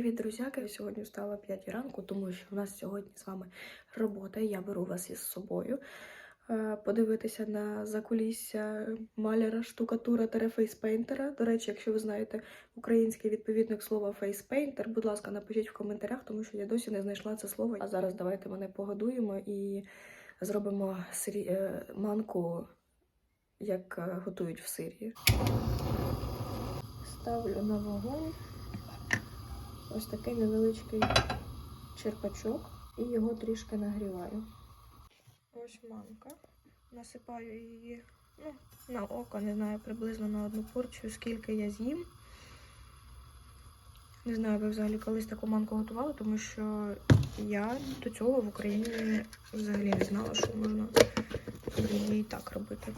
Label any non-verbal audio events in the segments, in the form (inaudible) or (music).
Привіт, друзяки! Сьогодні встала о 5 ранку, тому що у нас сьогодні з вами робота. Я беру вас із собою е, подивитися на закулісся маляра, штукатура та фейспейнтера. До речі, якщо ви знаєте український відповідник слова фейспейнтер, будь ласка, напишіть в коментарях, тому що я досі не знайшла це слово. А зараз давайте мене погодуємо і зробимо сирі... е, манку, як е, готують в Сирії. Ставлю на вогонь ось такий невеличкий черпачок і його трішки нагріваю. Ось манка. Насипаю її ну, на око, не знаю, приблизно на одну порцію, скільки я з'їм. Не знаю, ви взагалі колись таку манку готували, тому що я до цього в Україні взагалі не знала, що можна її і так робити.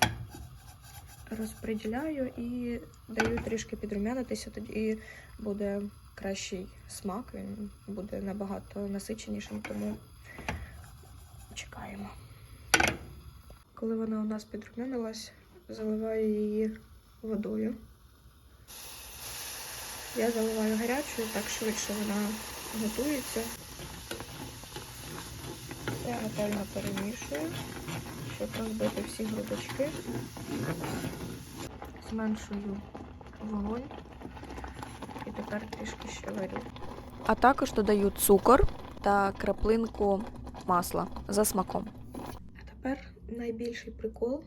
Розподіляю і даю трішки підрумянитися, тоді буде кращий смак, він буде набагато насиченішим, тому чекаємо. Коли вона у нас підрумянилась, заливаю її водою. Я заливаю гарячою, так швидше вона готується. Я ретельно перемішую, щоб розбити всі грудочки. Зменшую вогонь тепер трішки ще варю. А також додаю цукор та краплинку масла за смаком. А тепер найбільший прикол.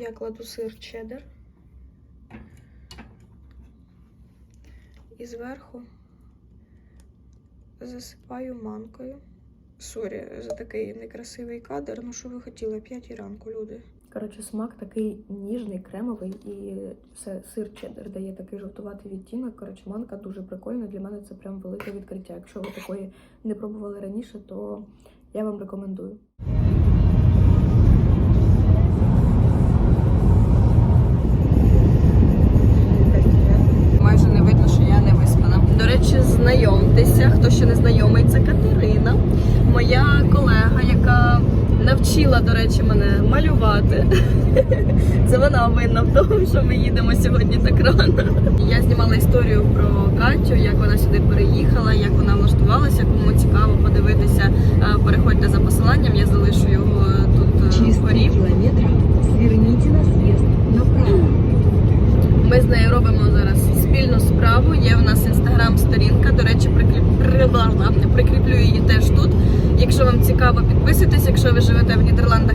Я кладу сир чеддер. І зверху засипаю манкою. Сорі за такий некрасивий кадр. Ну що ви хотіли? П'ятій ранку, люди. Коротше, смак такий ніжний, кремовий, і все сир чеддер дає такий жовтуватий відтінок. Коротше, манка дуже прикольна. Для мене це прям велике відкриття. Якщо ви такої не пробували раніше, то я вам рекомендую. Речі, мене малювати. Це вона винна в тому, що ми їдемо сьогодні так рано. Я знімала історію про Катю, як вона сюди переїхала, як вона влаштувалася. Кому цікаво подивитися, е, переходьте за посиланням, я залишу його тут е, вгорі. 3 километра сверните на направо. Ми з нею робимо зараз спільну справу. Є в нас інстаграм-сторінка. До речі, прикріп... прикріплю її теж тут. Якщо вам цікаво, підписуйтесь. Якщо ви живете в Нідерландах,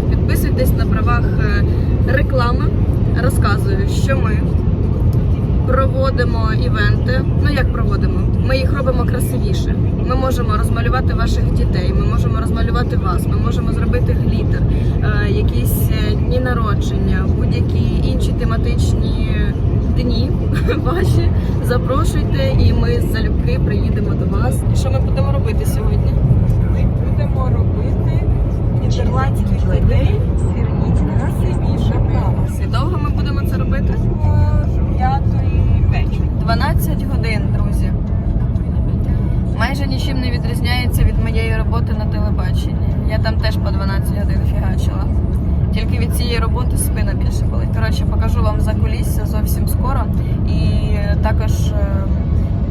реклами. Розказую, що ми проводимо івенти. Ну як проводимо? Ми їх робимо красивіше. Ми можемо розмалювати ваших дітей, ми можемо розмалювати вас, ми можемо зробити глітер, е, якісь е, дні народження, будь-які інші тематичні дні (laughs) ваші. Запрошуйте, і ми з залюбки приїдемо до вас. І що ми будемо робити сьогодні? Ми будемо робити нідерландських людей І довго ми будемо це робити? п'ятої вечора. 12 годин, друзі. Майже нічим не відрізняється від моєї роботи на телебаченні. Я там теж по 12 годин фігачила. Тільки від цієї роботи спина більше болить. Коротше, покажу вам за кулісся зовсім скоро. І також, е,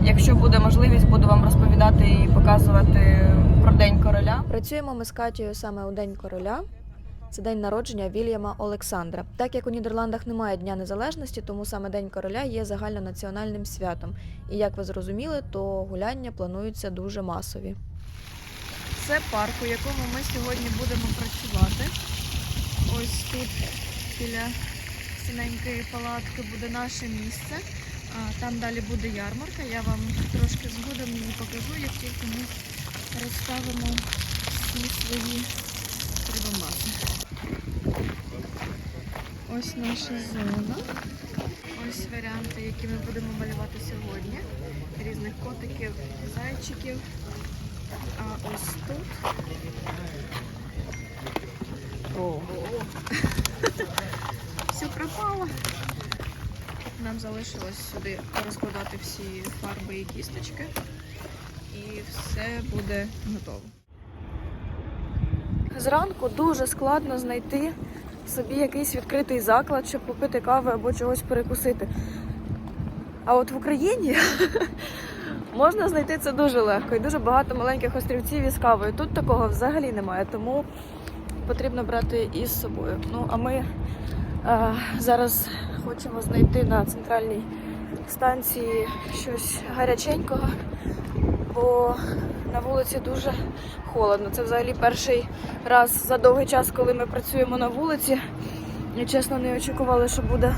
якщо буде можливість, буду вам розповідати і показувати про День короля. Працюємо ми з Катією саме у День короля. Це день народження Вільяма Олександра. Так як у Нідерландах немає Дня Незалежності, тому саме День короля є загальнонаціональним святом. І як ви зрозуміли, то гуляння плануються дуже масові. Це парк, у якому ми сьогодні будемо працювати. Ось тут біля синенької палатки буде наше місце. Там далі буде ярмарка. Я вам трошки згодом її покажу, як тільки ми розставимо всі свої прибамбаси. Ось наша зона. Ось варіанти, які ми будемо малювати сьогодні. Різних котиків, зайчиків. А ось тут. Ого. (laughs) Все пропало. Нам залишилось сюди розкладати всі фарби і кісточки. І все буде готово. Зранку дуже складно знайти собі якийсь відкритий заклад, щоб попити кави або чогось перекусити. А от в Україні (laughs) Можна знайти це дуже легко і дуже багато маленьких острівців із кавою. Тут такого взагалі немає, тому потрібно брати із собою. Ну а ми е, зараз хочемо знайти на центральній станції щось гаряченького, бо на вулиці дуже холодно. Це взагалі перший раз за довгий час, коли ми працюємо на вулиці. І чесно не очікували, що буде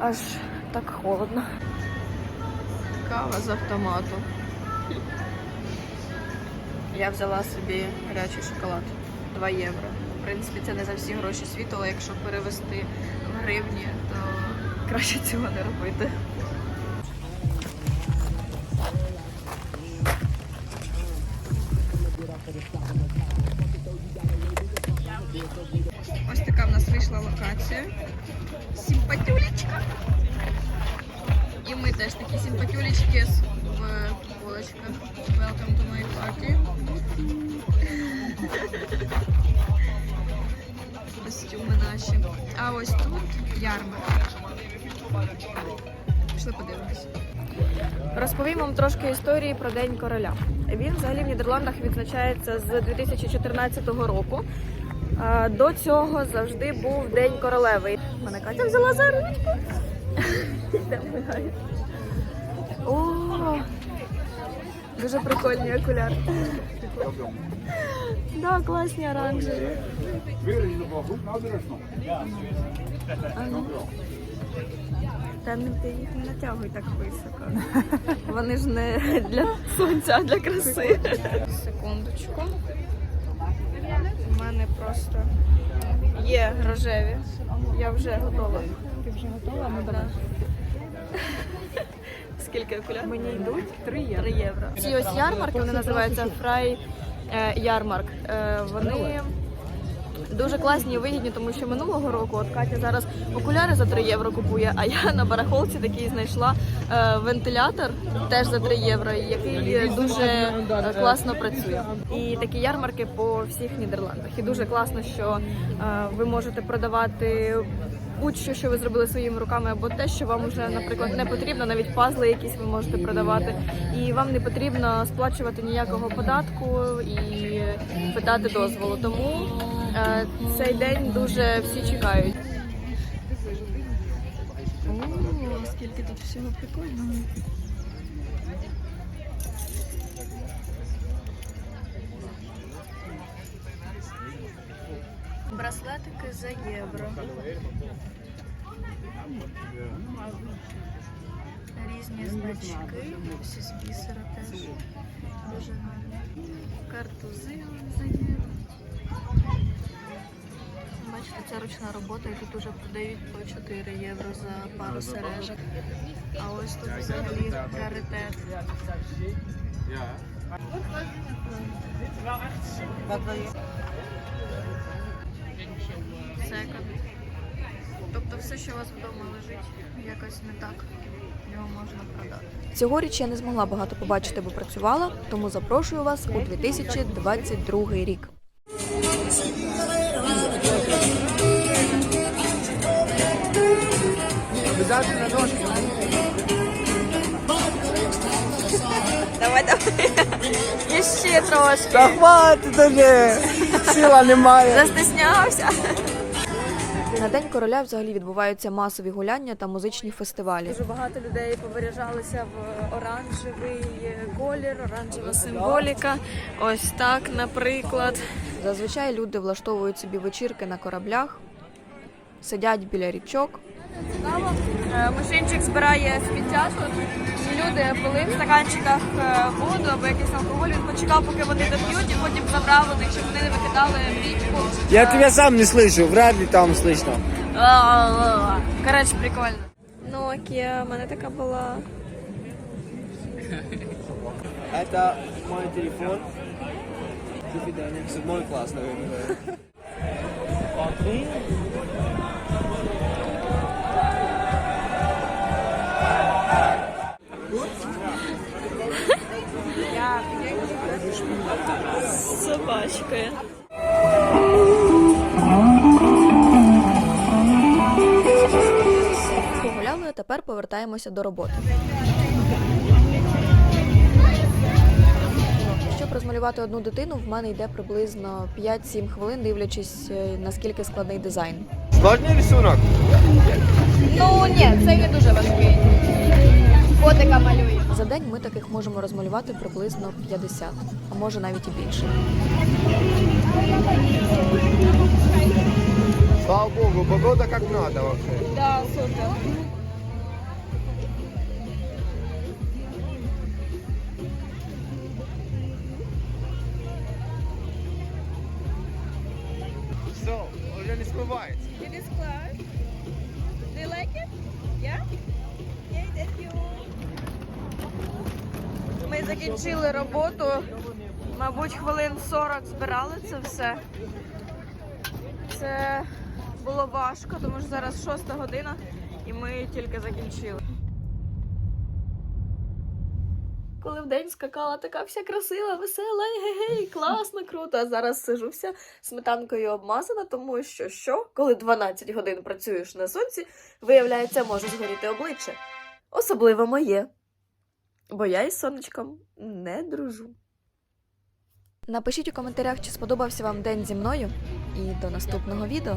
аж так холодно. Кава з автомату. Я взяла собі гарячий шоколад 2 євро. В принципі, це не за всі гроші світу, але якщо перевести в гривні, то краще цього не робити. Нас. Симпатюлечка. І ми теж такі симпатюлечки з- футболочках. Welcome to my party. (laughs) Костюми наші. А ось тут ярмарка. Пішли подивимось. Розповім вам трошки історії про День короля. Він взагалі в Нідерландах відзначається з 2014 року. До цього завжди був День королеви. Мене Катя взяла за ручку. О, дуже прикольні окуляри. Да, класні оранжеві. Та не ти їх не натягуй так високо. Вони ж не для сонця, а для краси. Секундочку. У мене просто є рожеві. Я вже готова. Ти вже готова? Ну Да. (laughs) Скільки окуляр? Мені йдуть 3 євро. 3 євро. Ці ось ярмарки, вони називаються Фрай е, Ярмарк. Е, Вони дуже класні і вигідні, тому що минулого року от Катя зараз окуляри за 3 євро купує, а я на барахолці такий знайшла е, вентилятор теж за 3 євро, який дуже е, класно працює. І такі ярмарки по всіх Нідерландах. І дуже класно, що е, ви можете продавати будь-що, що ви зробили своїми руками, або те, що вам вже, наприклад, не потрібно, навіть пазли якісь ви можете продавати, і вам не потрібно сплачувати ніякого податку і питати дозволу. Тому е, цей день дуже всі чекають. О, скільки тут всього прикольного. Браслетики за євро. Різні значки, всі з бісера теж. Дуже гарно. Картузи за євро. Бачите, це ручна робота, і тут уже продають по 4 євро за пару сережок. А ось тут взагалі раритет. Секонд. Тобто все, що у вас вдома лежить, якось не так. Його можна продати. Цьогоріч я не змогла багато побачити, бо працювала, тому запрошую вас у 2022 рік. Давай, давай. І ще трошки. Та хватить уже! Сила немає. Застеснявся. На день короля взагалі відбуваються масові гуляння та музичні фестивалі. Дуже багато людей повиряжалися в оранжевий колір, оранжева символіка. Ось так, наприклад. Зазвичай люди влаштовують собі вечірки на кораблях, сидять біля річок. Цікаво. Е, Мужчинчик збирає сміття тут. І люди пили в стаканчиках е, воду або якийсь алкоголь. Він почекав, поки вони доп'ють, і потім забрав у них, щоб вони не викидали в річку. Я Е, тебя сам не слышу, вряд ли там слышно. А-а-а. Коротше, прикольно. Nokia, в мене така була. Это мой телефон. До свидания. Седьмой класс, наверное. Повертаємося до роботи. Щоб розмалювати одну дитину, в мене йде приблизно 5-7 хвилин, дивлячись, е, наскільки складний дизайн. Сложний рисунок? Ну ні, це не дуже важкий. Котика малює. За день ми таких можемо розмалювати приблизно 50, а може навіть і більше. Слава Богу, погода как надо вообще. Да, супер. Закінчили роботу. Мабуть, хвилин 40 збирали це все. Це було важко, тому що зараз 6 година і ми тільки закінчили. Коли в день скакала така вся красива, весела, гей-гей, класно, круто. А зараз сижу вся сметанкою обмазана, тому що що, коли 12 годин працюєш на сонці, виявляється, може згоріти обличчя. Особливо моє. Бо я із сонечком не дружу. Напишіть у коментарях, чи сподобався вам день зі мною, і до наступного відео.